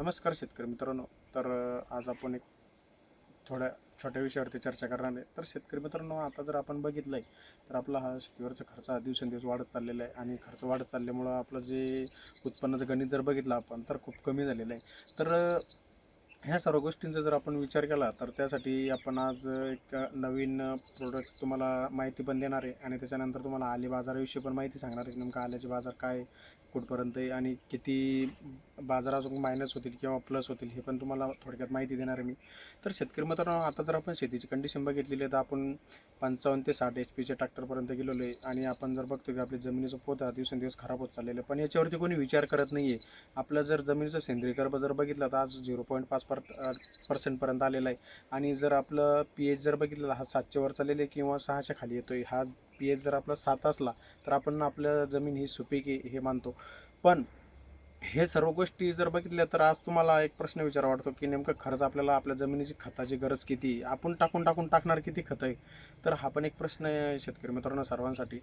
नमस्कार शेतकरी मित्रांनो. तर आज आपण एक थोड्या छोट्या विषयावरती चर्चा करणार आहे. तर शेतकरी मित्रांनो आता जर आपण बघितलं आहे तर आपला हा शेतीवरचा खर्च हा दिवसेंदिवस वाढत चाललेला आहे आणि खर्च वाढत चालल्यामुळं आपलं जे उत्पन्नाचं गणित जर बघितलं आपण तर खूप कमी झालेलं आहे. तर ह्या सर्व गोष्टींचा जर आपण विचार केला तर त्यासाठी आपण आज एक नवीन प्रोडक्ट तुम्हाला माहिती पण देणार आहे आणि त्याच्यानंतर तुम्हाला आले बाजाराविषयी पण माहिती सांगणार आहे नेमकं आल्याचे बाजार काय कुठपर्यंत आहे आणि किती बाजारात मायनस होतील किंवा प्लस होतील हे पण तुम्हाला थोडक्यात माहिती देणार आहे मी. तर शेतकरी मित्रांनो आता जर आपण शेतीची कंडिशन बघितलेली आहे तर आपण पंचावन्न ते साठ एच पीच्या ट्रॅक्टरपर्यंत गेलेलो आहे. आणि आपण जर बघतो की आपल्या जमिनीचं पोत हा दिवसेंदिवस खराब होत चाललेलं आहे. पण याच्यावरती कोणी विचार करत नाही आहे आपलं जर जमिनीचं सेंद्रिय कर्ब जर बघितलं तर आज झिरो पॉईंट पाच पर पर्सेंटपर्यंत आलेलं आहे. आणि जर आपलं पी एच जर बघितलं तर हा सातशेवर चाललेला चाललेलं आहे किंवा सहाशे खाली येतो आहे हा पी एच जर आपला सात असला तर आपण आपल्या जमीन ही सुपीक आहे हे मानतो. पण हे सर्व गोष्टी जर बघितल्या तर आज तुम्हाला एक प्रश्न विचारा वाटतो की नेमकं खर्च आपल्याला आपल्या जमिनीची खताची गरज किती? आपण टाकून टाकून टाकणार किती खत आहे? तर हा पण एक प्रश्न आहे शेतकरी मित्रांनो सर्वांसाठी.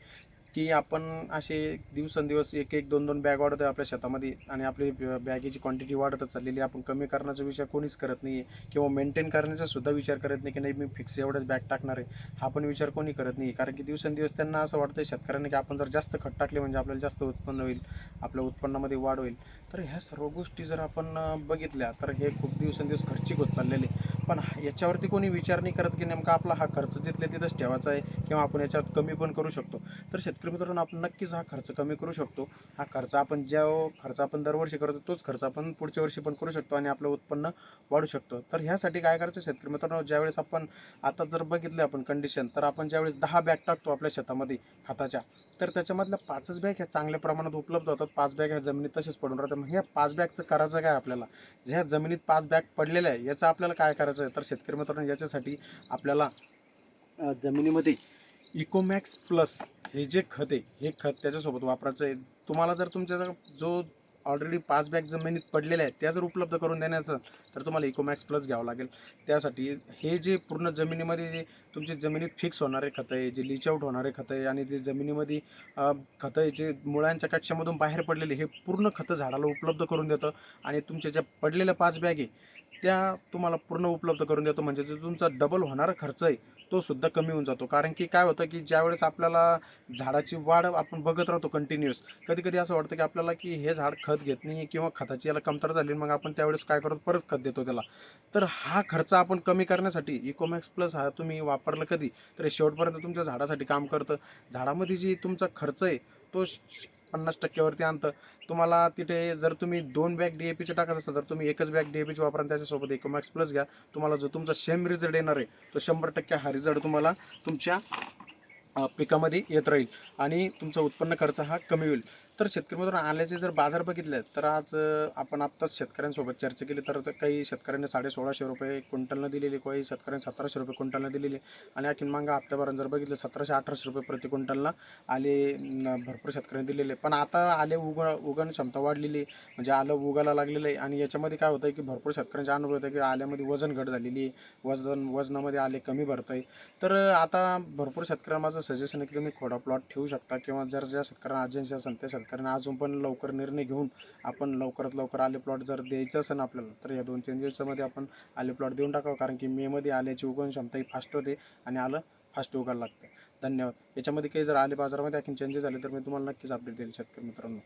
की आपण असे दिवसेंदिवस एक एक दोन दोन बॅग वाढवतोय आपल्या शेतामध्ये आणि आपली बॅगेची क्वांटिटी वाढतच चाललेली आहे. आपण कमी करण्याचा विचार कोणीच करत नाही आहे किंवा मेंटेन करण्याचा सुद्धा विचार करत नाही की नाही मी फिक्स एवढंच बॅग टाकणार आहे. हा पण विचार कोणी करत नाही कारण की दिवसेंदिवस त्यांना असं वाटतं शेतकऱ्यांना की आपण जर जास्त खत टाकले म्हणजे आपल्याला जास्त उत्पन्न होईल आपल्या उत्पन्नामध्ये वाढ होईल. तर ह्या सर्व गोष्टी जर आपण बघितल्या तर हे खूप दिवसेंदिवस खर्चिक होत चाललेले. पण हा- याच्यावरती कोणी विचार नाही करत की नेमका आपला हा खर्च जिथल्या तिथंच ठेवायचा आहे किंवा आपण याच्यात कमी पण करू शकतो. तर शेतकरी मित्रांनो आपण नक्कीच हा खर्च कमी करू शकतो. हा खर्च आपण ज्या खर्च आपण दरवर्षी करतो तोच खर्च आपण पुढच्या वर्षी पण करू शकतो आणि आपलं उत्पन्न वाढू शकतो. तर ह्यासाठी काय करायचं शेतकरी मित्रांनो ज्यावेळेस आपण आता जर बघितलं आपण कंडिशन तर आपण ज्यावेळेस दहा बॅग टाकतो आपल्या शेतामध्ये खताच्या तर त्याच्यामधल्या पाचच बॅग ह्या चांगल्या प्रमाणात उपलब्ध होतात. पाच बॅग ह्या जमिनीत तसेच पडून राहतात. मग ह्या पाच बॅगचं करायचं काय आपल्याला? ज्या जमिनीत पाच बॅग पडलेल्या आहे याचं आपल्याला काय करायचं आहे? तर शेतकरी मित्रांनो याच्यासाठी आपल्याला जमिनीमध्ये इकोमॅक्स प्लस हे जे खत आहे हे खत त्याच्यासोबत वापरायचं आहे. तुम्हाला जर तुमच्या जर जो ऑलरेडी पाच बॅग जमिनीत पडलेल्या आहेत त्या जर उपलब्ध करून देण्याचं तर तुम्हाला इकोमॅक्स प्लस घ्यावं लागेल. त्यासाठी हे जे पूर्ण जमिनीमध्ये जे तुमची जमिनीत फिक्स होणारे खतं आहे जे लिच आउट होणारे खतं आहे आणि जे जमिनीमध्ये खतं आहे जे मुळांच्या कक्षामधून बाहेर पडलेले हे पूर्ण खतं झाडाला उपलब्ध करून देतं. आणि तुमच्या ज्या पडलेल्या पाच बॅग आहे त्या तुम्हाला पूर्ण उपलब्ध करून देतो. म्हणजे जो तुमचा डबल होणारा खर्च आहे तो सुद्धा कमी होऊन जातो. कारण की काय होतं की ज्यावेळेस आपल्याला झाडाची वाढ आपण बघत राहतो कंटिन्युअस कधी कधी असं वाटतं की आपल्याला की हे झाड खत घेत नाही किंवा खताची याला कमतर झाली मग आपण त्यावेळेस काय करतो? परत खत देतो त्याला. तर हा खर्च आपण कमी करण्यासाठी इकोमॅक्स प्लस हा तुम्ही वापरलं कधी? तर शेवटपर्यंत तुमच्या झाडासाठी काम करतं. झाडामध्ये जी तुमचा खर्च आहे तो श- पन्नास टक्क्यावरती आणतं. तुम्हाला तिथे जर तुम्ही दोन बॅग डी ए पीचे टाकत असाल तर तुम्ही एकच बॅग डी ए पीची वापरा त्याच्यासोबत इकोमॅक्स प्लस घ्या. तुम्हाला जो तुमचा सेम रिझल्ट येणार आहे तो शंभर टक्के हा रिझल्ट तुम्हाला तुमच्या पिकामध्ये येत राहील आणि तुमचा उत्पन्न खर्च हा कमी होईल. तर शेतकरी मित्रांनो आल्याचे जर बाजार बघितले तर आज आपण आत्ताच शेतकऱ्यांसोबत चर्चा केली तर काही शेतकऱ्यांनी साडे सोळाशे रुपये क्विंटलनं दिलेले काही शेतकऱ्यांनी सतराशे रुपये क्विंटलनं दिलेले आणि या मागं हप्त्यापर्यंत जर बघितलं सतराशे अठराशे रुपये प्रति क्विंटलला आले न, भरपूर शेतकऱ्यांनी दिलेले पण आता आले उग उगण क्षमता वाढलेली आहे. म्हणजे आलं उगायला लागलेलं आहे आणि याच्यामध्ये काय होतं की भरपूर शेतकऱ्यांचे अनुभव येतं की आल्यामध्ये वजन घट झालेली आहे वजन वजनामध्ये आले कमी भरत आहे तर आता भरपूर शेतकऱ्यांना माझं सजेशन आहे की तुम्ही खोडा प्लॉट ठेवू शकता किंवा जर ज्या शेतकऱ्यांना अर्जन्सी असेल त्या कारण अजून पण लवकर निर्णय घेऊन आपण लवकरात लवकर आले प्लॉट जर द्यायचं असेल आपल्याला तर या दोन तीन दिवसामध्ये आपण आले प्लॉट देऊन टाकावं. कारण की मेमध्ये आल्याची उगवण क्षमता ही फास्ट होते आणि आलं फास्ट उगायला लागतं. धन्यवाद. याच्यामध्ये काही जर आले बाजारामध्ये आणखी चेंजेस झाले तर मी तुम्हाला नक्कीच अपडेट देईल शेतकरी मित्रांनो.